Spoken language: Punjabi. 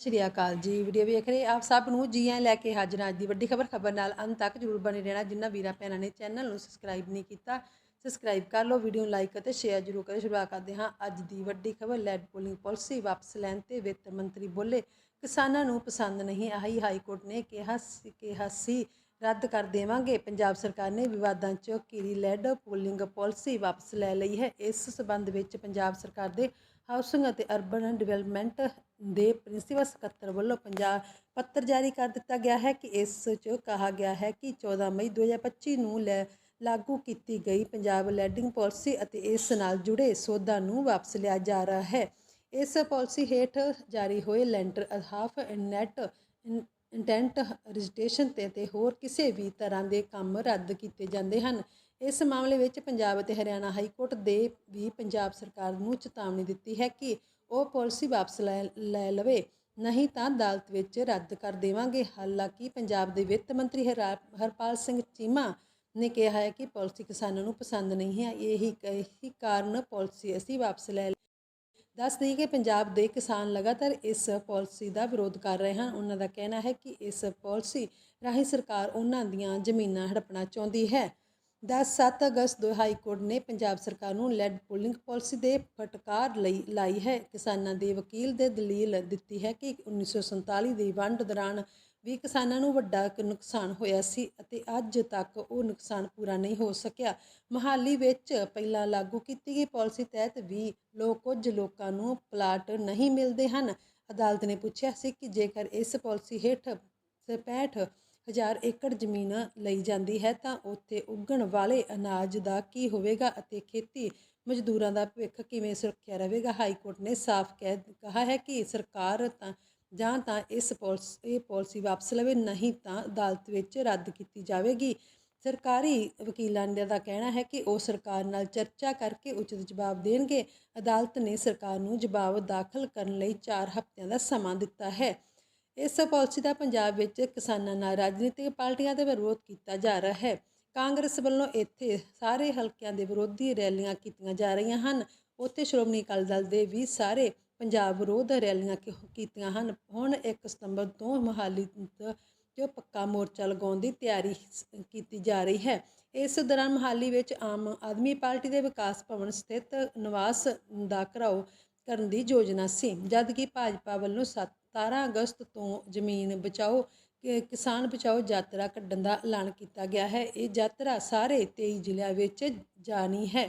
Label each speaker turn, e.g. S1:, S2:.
S1: ਸਤਿ ਸ਼੍ਰੀ ਅਕਾਲ ਜੀ, ਵੀਡੀਓ ਵੇਖ ਰਹੇ ਆਪ ਸਭ ਨੂੰ ਜੀ ਆਇਆਂ ਲੈ ਕੇ ਹਾਜ਼ਰ ਅੱਜ ਦੀ ਵੱਡੀ ਖਬਰ। ਖਬਰ ਨਾਲ ਅੰਤ ਤੱਕ ਜਰੂਰ ਬਣੇ ਰਹਿਣਾ। ਜਿੰਨਾ ਵੀਰਾਂ ਭੈਣਾਂ ਨੇ ਚੈਨਲ ਨੂੰ ਸਬਸਕ੍ਰਾਈਬ ਨਹੀਂ ਕੀਤਾ, ਸਬਸਕ੍ਰਾਈਬ ਕਰ ਲਓ, ਵੀਡੀਓ ਨੂੰ ਲਾਈਕ ਅਤੇ ਸ਼ੇਅਰ ਜਰੂਰ ਕਰਿਓ। ਸ਼ੁਰੂਆਤ ਕਰਦੇ ਹਾਂ ਅੱਜ ਦੀ ਵੱਡੀ ਖਬਰ। ਲੈਡ ਪੋਲਿੰਗ ਪਾਲਿਸੀ ਵਾਪਸ ਲੈਣ ਤੇ ਵਿੱਤ ਮੰਤਰੀ ਬੋਲੇ, ਕਿਸਾਨਾਂ ਨੂੰ ਪਸੰਦ ਨਹੀਂ ਆਈ ਹਾਈ ਕੋਰਟ ਨੇ ਕਿਹਾ ਸੀ ਕਿਹਾ ਸੀ, ਰੱਦ ਕਰ ਦੇਵਾਂਗੇ। ਪੰਜਾਬ ਸਰਕਾਰ ਨੇ ਵਿਵਾਦਾਂ 'ਚ ਘਿਰੀ ਲੈਡ ਪੋਲਿੰਗ ਪਾਲਿਸੀ ਵਾਪਸ ਲੈ ਲਈ ਹੈ। ਇਸ ਸਬੰਧ ਵਿੱਚ ਪੰਜਾਬ ਸਰਕਾਰ ਦੇ ਹਾਊਸਿੰਗ ਅਤੇ ਅਰਬਨ ਡਿਵੈਲਪਮੈਂਟ ਦੇ ਪ੍ਰਿੰਸੀਪਲ ਸਕੱਤਰ ਵੱਲੋਂ ਪੰਜਾਬ ਪੱਤਰ ਜਾਰੀ ਕਰ ਦਿੱਤਾ ਗਿਆ ਹੈ ਕਿ ਇਸ 'ਚ ਕਿਹਾ ਗਿਆ ਹੈ ਕਿ 14 ਮਈ 2025 ਨੂੰ ਲੈ ਲਾਗੂ ਕੀਤੀ ਗਈ ਪੰਜਾਬ ਲੈਂਡਿੰਗ ਪਾਲਿਸੀ ਅਤੇ ਇਸ ਨਾਲ ਜੁੜੇ ਸੋਧਾਂ ਨੂੰ ਵਾਪਸ ਲਿਆ ਜਾ ਰਿਹਾ ਹੈ। ਇਸ ਪਾਲਿਸੀ ਹੇਠ ਜਾਰੀ ਹੋਏ ਲੈਂਟਰ ਅਹਾਫ ਨੈਟ ਇੰਟੈਂਟ ਰਜਿਸਟ੍ਰੇਸ਼ਨ ਤੇ ਤੇ ਹੋਰ ਕਿਸੇ ਵੀ ਤਰ੍ਹਾਂ ਦੇ ਕੰਮ ਰੱਦ ਕੀਤੇ ਜਾਂਦੇ ਹਨ। ਇਸ ਮਾਮਲੇ ਵਿੱਚ ਪੰਜਾਬ ਅਤੇ ਹਰਿਆਣਾ ਹਾਈ ਕੋਰਟ ਦੇ ਵੀ ਪੰਜਾਬ ਸਰਕਾਰ ਨੂੰ ਚੇਤਾਵਨੀ ਦਿੱਤੀ ਹੈ ਕਿ ਉਹ ਪਾਲਿਸੀ ਵਾਪਸ ਲੈ ਲੈ ਲਵੇ। ਨਹੀਂ ਤਾਂ ਅਦਾਲਤ ਵਿੱਚ ਰੱਦ ਕਰ ਦੇਵਾਂਗੇ। ਹਾਲਾਂਕਿ ਪੰਜਾਬ ਦੇ ਵਿੱਤ ਮੰਤਰੀ ਹਰਾ- ਹਰਪਾਲ ਸਿੰਘ ਚੀਮਾ ਨੇ ਕਿਹਾ ਹੈ ਕਿ ਪਾਲਿਸੀ ਕਿਸਾਨਾਂ ਨੂੰ ਪਸੰਦ ਨਹੀਂ ਹੈ। ਇਹੀ ਇਹੀ ਕਾਰਨ ਪਾਲਿਸੀ ਅਸੀਂ ਵਾਪਸ ਲੈ ਦੱਸ ਦਈਏ ਕਿ ਪੰਜਾਬ ਦੇ ਕਿਸਾਨ ਲਗਾਤਾਰ ਇਸ ਪਾਲਿਸੀ ਦਾ ਵਿਰੋਧ ਕਰ ਰਹੇ ਹਨ। ਉਹਨਾਂ ਦਾ ਕਹਿਣਾ ਹੈ ਕਿ ਇਸ ਪਾਲਿਸੀ ਰਾਹੀਂ ਸਰਕਾਰ ਉਹਨਾਂ ਦੀਆਂ ਜ਼ਮੀਨਾਂ ਹੜਪਣਾ ਚਾਹੁੰਦੀ ਹੈ। 10-7 ਅਗਸਤ ਦੋ ਹਾਈ ਕੋਰਟ ਨੇ ਪੰਜਾਬ ਸਰਕਾਰ ਨੂੰ ਲੈਡ ਪੂਲਿੰਗ ਪਾਲਿਸੀ ਦੇ ਫਟਕਾਰ ਲਈ ਲਾਈ ਹੈ। ਕਿਸਾਨਾਂ ਦੇ ਵਕੀਲ ਦੇ ਦਲੀਲ ਦਿੱਤੀ ਹੈ ਕਿ 1947 ਦੀ ਵੰਡ ਦੌਰਾਨ ਵੀ ਕਿਸਾਨਾਂ ਨੂੰ ਵੱਡਾ ਨੁਕਸਾਨ ਹੋਇਆ ਸੀ ਅਤੇ ਅੱਜ ਤੱਕ ਉਹ ਨੁਕਸਾਨ ਪੂਰਾ ਨਹੀਂ ਹੋ ਸਕਿਆ। ਮਹਾਲੀ ਵਿੱਚ ਪਹਿਲਾਂ ਲਾਗੂ ਕੀਤੀ ਗਈ ਪਾਲਿਸੀ ਤਹਿਤ ਵੀ ਲੋਕ ਕੁਝ ਲੋਕਾਂ ਨੂੰ ਪਲਾਟ ਨਹੀਂ ਮਿਲਦੇ ਹਨ। ਅਦਾਲਤ ਨੇ ਪੁੱਛਿਆ ਸੀ ਕਿ ਜੇਕਰ ਇਸ ਪਾਲਿਸੀ ਹੇਠ 65 ਹਜ਼ਾਰ ਏਕੜ ਜ਼ਮੀਨ ਲਈ ਜਾਂਦੀ ਹੈ ਤਾਂ ਉੱਥੇ ਉੱਗਣ ਵਾਲੇ ਅਨਾਜ ਦਾ ਕੀ ਹੋਵੇਗਾ ਅਤੇ ਖੇਤੀ ਮਜ਼ਦੂਰਾਂ ਦਾ ਭਵਿੱਖ ਕਿਵੇਂ ਸੁਰੱਖਿਆ ਰਹੇਗਾ? ਹਾਈ ਕੋਰਟ ਨੇ ਸਾਫ਼ ਕਹਿ, ਕਹਾ ਹੈ ਕਿ ਸਰਕਾਰ ਤਾਂ ਜਾਂ ਤਾਂ ਇਸ ਪਾਲਿਸੀ, ਇਹ ਪਾਲਿਸੀ ਵਾਪਸ ਲਵੇ, ਨਹੀਂ ਤਾਂ ਅਦਾਲਤ ਵਿੱਚ ਰੱਦ ਕੀਤੀ ਜਾਵੇਗੀ। ਸਰਕਾਰੀ ਵਕੀਲਾਂ ਦਾ ਕਹਿਣਾ ਹੈ ਕਿ ਉਹ ਸਰਕਾਰ ਨਾਲ ਚਰਚਾ ਕਰਕੇ ਉਚਿਤ ਜਵਾਬ ਦੇਣਗੇ। ਅਦਾਲਤ ਨੇ ਸਰਕਾਰ ਨੂੰ ਜਵਾਬ ਦਾਖਲ ਕਰਨ ਲਈ 4 ਹਫ਼ਤਿਆਂ ਦਾ ਸਮਾਂ ਦਿੱਤਾ ਹੈ। ਇਸ ਪਾਲਿਸੀ ਦਾ ਪੰਜਾਬ ਵਿੱਚ ਕਿਸਾਨਾਂ ਨਾਲ ਰਾਜਨੀਤਿਕ ਪਾਰਟੀਆਂ ਦੇ ਵਿਰੋਧ ਕੀਤਾ ਜਾ ਰਿਹਾ ਹੈ। ਕਾਂਗਰਸ ਵੱਲੋਂ ਇੱਥੇ ਸਾਰੇ ਹਲਕਿਆਂ ਦੇ ਵਿਰੋਧੀ ਰੈਲੀਆਂ ਕੀਤੀਆਂ ਜਾ ਰਹੀਆਂ ਹਨ। ਉੱਥੇ ਸ਼੍ਰੋਮਣੀ ਅਕਾਲੀ ਦਲ ਦੇ ਵੀ ਸਾਰੇ ਪੰਜਾਬ ਵਿਰੋਧ ਰੈਲੀਆਂ ਕੀ- ਕੀਤੀਆਂ ਹਨ। ਹੁਣ 1 ਸਤੰਬਰ ਤੋਂ ਮੋਹਾਲੀ ਤੋਂ ਜੋ ਪੱਕਾ ਮੋਰਚਾ ਲਗਾਉਣ ਦੀ ਤਿਆਰੀ ਸ- ਕੀਤੀ ਜਾ ਰਹੀ ਹੈ। ਇਸ ਦੌਰਾਨ ਮੋਹਾਲੀ ਵਿੱਚ ਆਮ ਆਦਮੀ ਪਾਰਟੀ ਦੇ ਵਿਕਾਸ ਭਵਨ ਸਥਿਤ ਨਿਵਾਸ ਦਾ ਘਰਾਓ ਕਰਨ ਦੀ ਯੋਜਨਾ ਸੀ। ਜਦਕਿ ਭਾਜਪਾ ਵੱਲੋਂ 17 ਅਗਸਤ ਤੋਂ ਜ਼ਮੀਨ ਬਚਾਓ ਕਿਸਾਨ ਬਚਾਓ ਯਾਤਰਾ ਕੱਢਣ ਦਾ ਐਲਾਨ ਕੀਤਾ ਗਿਆ ਹੈ। ਇਹ ਯਾਤਰਾ ਸਾਰੇ 23 ਜ਼ਿਲ੍ਹਿਆਂ ਵਿੱਚ ਜਾਣੀ ਹੈ।